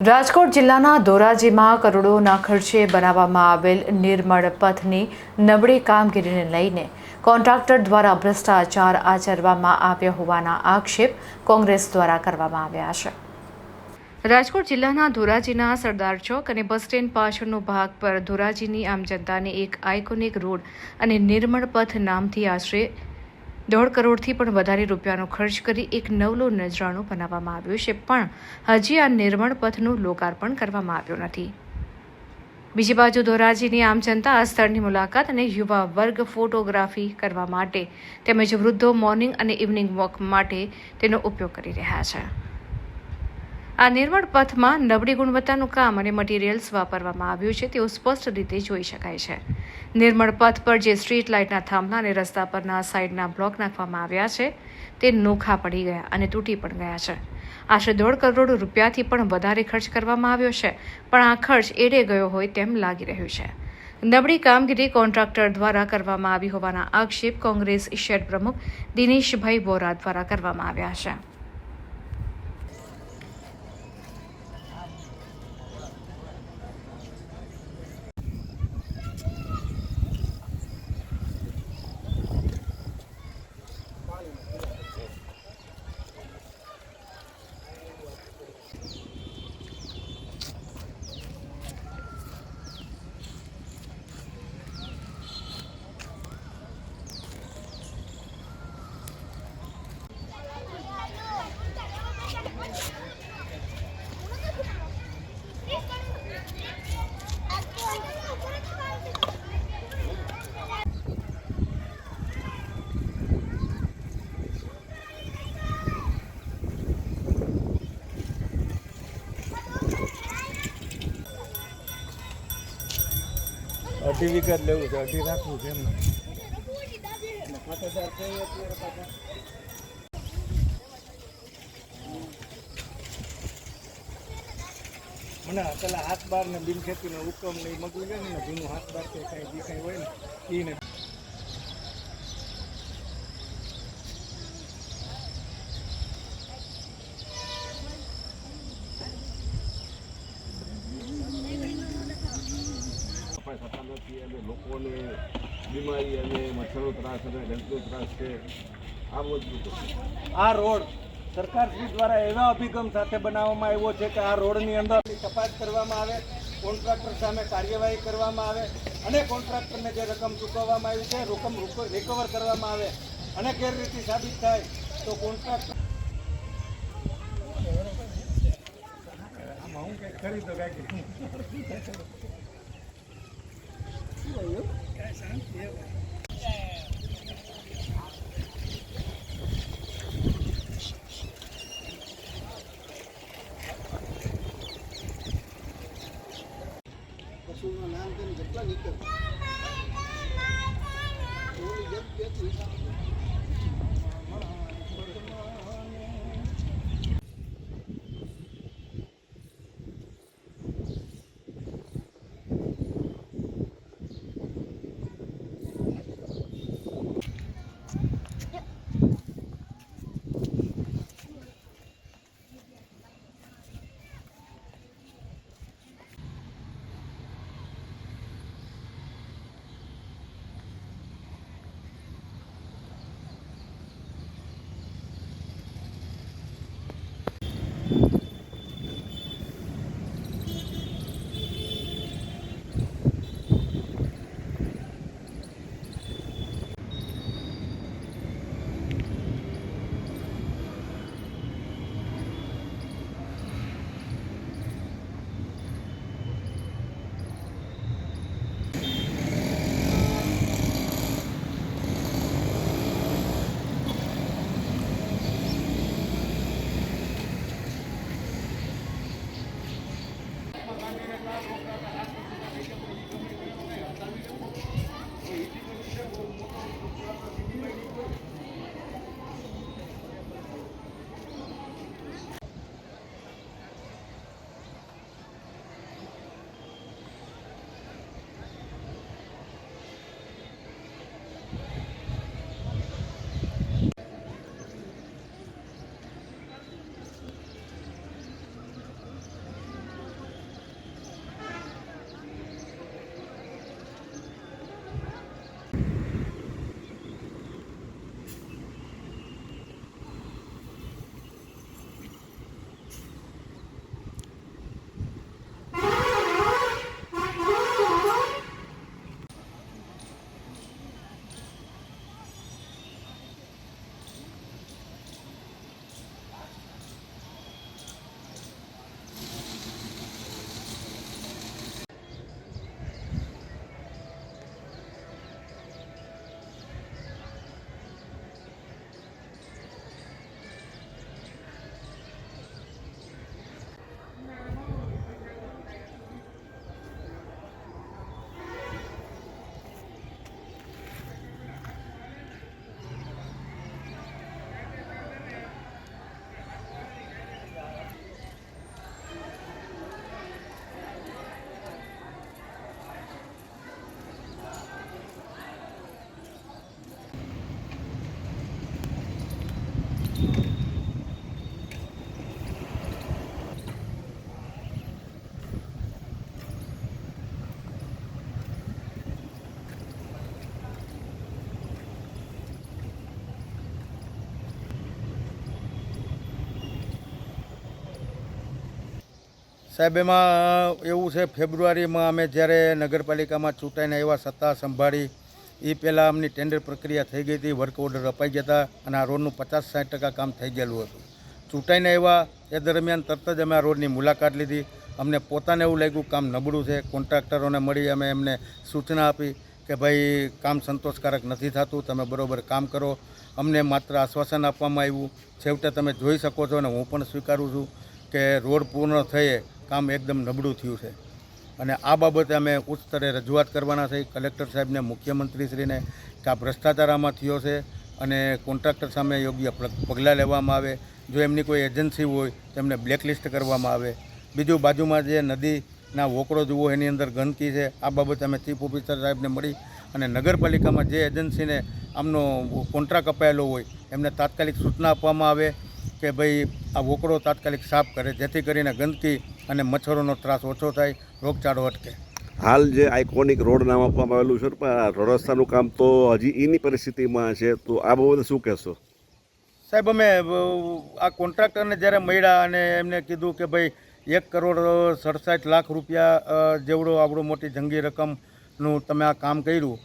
રાજકોટ જિલ્લાના ધોરાજીમાં કરોડોના ખર્ચે બનાવવામાં આવેલ નિર્મળ પથની નબળી કામગીરીને લઈને કોન્ટ્રાક્ટર દ્વારા ભ્રષ્ટાચાર આચરવામાં આવ્યો હોવાના આક્ષેપ કોંગ્રેસ દ્વારા કરવામાં આવ્યા છે. રાજકોટ જિલ્લાના ધોરાજીના સરદાર ચોક અને બસ સ્ટેન્ડ પાછળનો ભાગ પર ધોરાજીની આમ જનતાને એક આઇકોનિક રોડ અને નિર્મળ પથ નામથી આશરે દોઢ કરોડથી પણ વધારે રૂપિયાનો ખર્ચ કરી એક નવલું નજરાણું બનાવવામાં આવ્યું છે, પણ હજી આ નિર્મળ પથનું લોકાર્પણ કરવામાં આવ્યું નથી. બીજી બાજુ ધોરાજીની આમ જનતા આ સ્થળની મુલાકાત અને યુવા વર્ગ ફોટોગ્રાફી કરવા માટે તેમજ વૃદ્ધો મોર્નિંગ અને ઇવનિંગ વોક માટે તેનો ઉપયોગ કરી રહ્યા છે. આ નિર્મળ પથમાં નબળી ગુણવત્તાનું કામ અને મટીરિયલ્સ વાપરવામાં આવ્યું છે તેવું સ્પષ્ટ રીતે જોઈ શકાય છે. નિર્મળ પથ પર જે સ્ટ્રીટ લાઇટના થાંભલા અને રસ્તા પરના સાઇડના બ્લોક નાખવામાં આવ્યા છે, તે નોખા પડી ગયા અને તૂટી પણ ગયા છે. આશરે દોઢ કરોડ રૂપિયાથી પણ વધારે ખર્ચ કરવામાં આવ્યો છે, પણ આ ખર્ચ એડે ગયો હોય તેમ લાગી રહ્યું છે. નબળી કામગીરી કોન્ટ્રાક્ટર દ્વારા કરવામાં આવી હોવાના આક્ષેપ કોંગ્રેસ શેડ પ્રમુખ દિનેશભાઈ બોરા દ્વારા કરવામાં આવ્યા છે. અઢી વિકેટ લેવું છે, અઢી રાખવું છે એમ મને પેલા હાથ બાર ને બિનખેતી નો હુકમ ને એ મગલું ને, જૂનું હાથ બાર કે કઈ જે કઈ હોય ને એ ને સફાઈ થતા નથી અને લોકોને બીમારી અને મચ્છરનો ત્રાસ અને જંતુ ત્રાસ છે. આ બધું આ રોડ સરકાર શ્રી દ્વારા એવા અભિગમ સાથે બનાવવામાં આવ્યો છે કે આ રોડની અંદર તપાસ કરવામાં આવે કોન્ટ્રાક્ટર સામે કાર્યવાહી કરવામાં આવે અને કોન્ટ્રાક્ટરને જે રકમ ચૂકવવામાં આવી છે રકમ રિકવર કરવામાં આવે અને ગેરરીતિ સાબિત થાય તો કોન્ટ્રાક્ટર પશુનું નામ કરીને જેટલા નીકળે સાહેબ, એમાં એવું છે, ફેબ્રુઆરીમાં અમે જ્યારે નગરપાલિકામાં ચૂંટાઈને આવ્યા, સત્તા સંભાળી એ પહેલાં અમની ટેન્ડર પ્રક્રિયા થઈ ગઈ હતી, વર્ક ઓર્ડર અપાઈ ગયા હતા અને આ રોડનું પચાસ સાઠ ટકા કામ થઈ ગયેલું હતું. ચૂંટાઈને આવ્યા, એ દરમિયાન તરત જ અમે આ રોડની મુલાકાત લીધી. અમને પોતાને એવું લાગ્યું, કામ નબળું છે, કોન્ટ્રાક્ટરોને મળી અમે એમને સૂચના આપી કે ભાઈ, કામ સંતોષકારક નથી થતું, તમે બરોબર કામ કરો. અમને માત્ર આશ્વાસન આપવામાં આવ્યું. છેવટે તમે જોઈ શકો છો અને હું પણ સ્વીકારું છું કે રોડ પૂર્ણ થયે કામ એકદમ નબળું થયું છે. અને આ બાબતે અમે ઉચ્ચ સ્તરે રજૂઆત કરવાના છે. કલેક્ટર સાહેબને, મુખ્યમંત્રીશ્રીને કે આ ભ્રષ્ટાચાર આમાં થયો છે અને કોન્ટ્રાક્ટર સામે યોગ્ય પગલાં લેવામાં આવે. જો એમની કોઈ એજન્સી હોય, તો એમને બ્લેકલિસ્ટ કરવામાં આવે. બીજું બાજુમાં જે નદીના વોકળો જુઓ, એની અંદર ગંદકી છે. આ બાબતે અમે ચીફ ઓફિસર સાહેબને મળી અને નગરપાલિકામાં જે એજન્સીને આમનો કોન્ટ્રાક્ટ અપાયેલો હોય, એમને તાત્કાલિક સૂચના આપવામાં આવે કે ભાઈ આ વોકળો તાત્કાલિક સાફ કરે, જેથી કરીને ગંદકી અને મચ્છરોનો ત્રાસ ઓછો થાય રોગચાળો અટકે. હાલ જે આઇકોનિક રોડ નામ આપવામાં આવેલું છે પણ રસ્તાનું કામ તો હજી એની પરિસ્થિતિમાં છે તો આ બાબતે શું કહેશો? સાહેબ અમે આ કોન્ટ્રાક્ટરને જ્યારે મળ્યા અને એમને કીધું કે ભાઈ એક કરોડ સડસઠ લાખ રૂપિયા જેવડો આવડો મોટી જંગી રકમનું તમે આ કામ કર્યું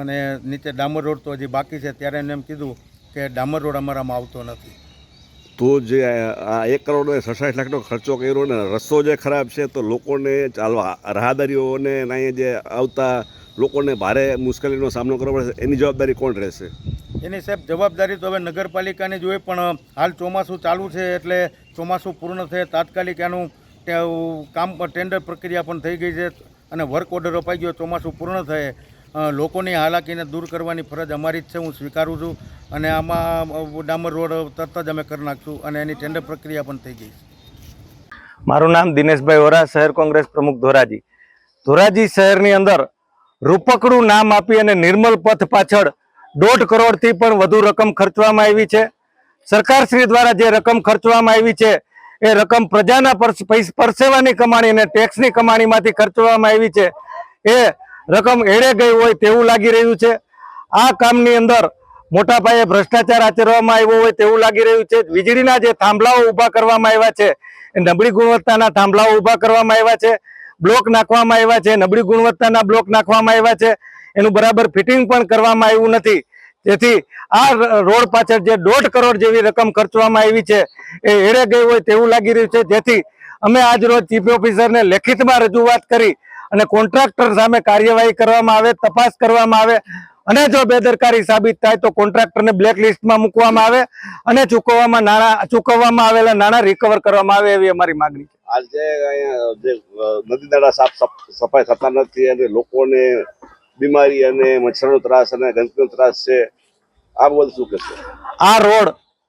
અને નીચે ડામર રોડ તો હજી બાકી છે ત્યારે એને એમ કીધું કે ડામર રોડ અમારામાં આવતો નથી. તો જે આ એક કરોડ સડસાઠ લાખનો ખર્ચો કર્યો ને રસ્તો જે ખરાબ છે, તો લોકોને ચાલવા, રાહદારીઓને અહીંયા જે આવતા લોકોને ભારે મુશ્કેલીનો સામનો કરવો પડશે એની જવાબદારી કોણ રહેશે? એની સાહેબ, જવાબદારી તો હવે નગરપાલિકાની જોઈએ પણ હાલ ચોમાસું ચાલુ છે એટલે ચોમાસું પૂર્ણ થયે તાત્કાલિક એનું કામ, ટેન્ડર પ્રક્રિયા પણ થઈ ગઈ છે અને વર્ક ઓર્ડર અપાઈ ગયો, ચોમાસું પૂર્ણ થયે. લોકોની હાલાકીને દૂર કરવાની ફરજ અમારી જ છે, હું સ્વીકારું છું અને આમાં ડામર રોડ તરત જ અમે કરી નાખશું અને એની ટેન્ડર પ્રક્રિયા પણ થઈ ગઈ મારું નામ દિનેશભાઈ વોરા, શહેર કોંગ્રેસ પ્રમુખ ધોરાજી. ધોરાજી શહેરની અંદર રૂપકડું નામ આપી અને નિર્મલ પથ પાછળ દોઢ કરોડથી પણ વધુ રકમ ખર્ચવામાં આવી છે. સરકારશ્રી દ્વારા જે રકમ ખર્ચવામાં આવી છે, એ રકમ પ્રજાના પરસેવાની કમાણી અને ટેક્સની કમાણીમાંથી ખર્ચવામાં આવી છે. એ રકમ એળે ગઈ હોય તેવું લાગી રહ્યું છે. આ કામની અંદર મોટા પાયે ભ્રષ્ટાચાર આચરવામાં આવ્યો હોય તેવું લાગી રહ્યું છે. વીજળીના જે થાંભલાઓ ઊભા કરવામાં આવ્યા છે, એ નબળી ગુણવત્તાના થાંભલાઓ ઊભા કરવામાં આવ્યા છે, બ્લોક નાખવામાં આવ્યા છે, નબળી ગુણવત્તાના બ્લોક નાખવામાં આવ્યા છે. એનું બરાબર ફિટિંગ પણ કરવામાં આવ્યું નથી. જેથી આ રોડ પાછળ જે દોઢ કરોડ જેવી રકમ ખર્ચવામાં આવી છે, એ એળે ગઈ હોય તેવું લાગી રહ્યું છે. જેથી અમે આજ રોજ ચીફ ઓફિસરને લેખિતમાં રજૂઆત કરી અને કોન્ટ્રાક્ટર સામે કાર્યવાહી કરવામાં આવે તપાસ કરવામાં આવે અને જો બેદરકારી સાબિત થાય તો કોન્ટ્રાક્ટરને બ્લેક લિસ્ટમાં મૂકવામાં આવે અને ચૂકવવામાં નાણાં ચૂકવવામાં આવેલા નાણાં રિકવર કરવામાં આવે એવી અમારી માગણી છે. આજે અહીંયા જે નદી નાળા સાફ સફાઈ થતા નથી અને લોકોને બીમારી અને મચ્છરનો ત્રાસ અને ગંદકીનો ત્રાસ છે આ બધું શું કહેશે? આ રોડ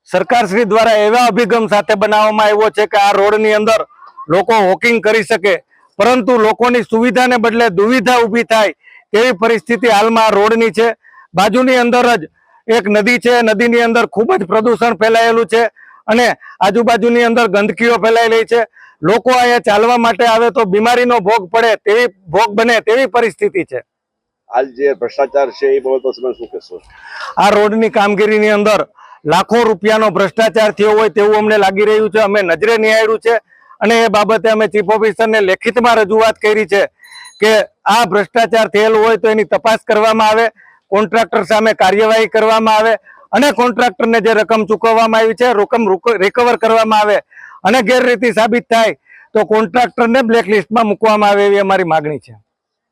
સરકારશ્રી દ્વારા એવા અભિગમ સાથે બનાવવામાં આવ્યો છે કે આ રોડની અંદર લોકો વોકિંગ કરી શકે પરંતુ લોકોની સુવિધાને બદલે દુવિધા ઊભી થાય તેવી પરિસ્થિતિ હાલમાં રોડની છે. બાજુની અંદર જ એક નદી છે. નદીની અંદર ખૂબ જ પ્રદૂષણ ફેલાયેલું છે અને આજુબાજુની અંદર ગંદકીઓ ફેલાયેલી છે. લોકો અહીંયા ચાલવા માટે આવે તો બીમારીનો ભોગ પડે તેવી ભોગ બને તેવી પરિસ્થિતિ છે. હાલ જે ભ્રષ્ટાચાર છે એ બાબત તમે શું કહેશો? આ રોડની કામગીરીની અંદર લાખો રૂપિયાનો ભ્રષ્ટાચાર થયો હોય તેવું અમને લાગી રહ્યું છે. અમે નજરે નિહાળ્યું છે. અને એ બાબતે અમે ચીફ ઓફિસરને લેખિતમાં રજૂઆત કરી છે કે આ ભ્રષ્ટાચાર થયેલ હોય તો એની તપાસ કરવામાં આવે, કોન્ટ્રાક્ટર સામે કાર્યવાહી કરવામાં આવે અને કોન્ટ્રાક્ટરને જે રકમ ચૂકવવામાં આવી છે, રકમ રિકવર કરવામાં આવે અને ગેરરીતિ સાબિત થાય તો કોન્ટ્રાક્ટરને બ્લેકલિસ્ટમાં મૂકવામાં આવે એવી અમારી માગણી છે.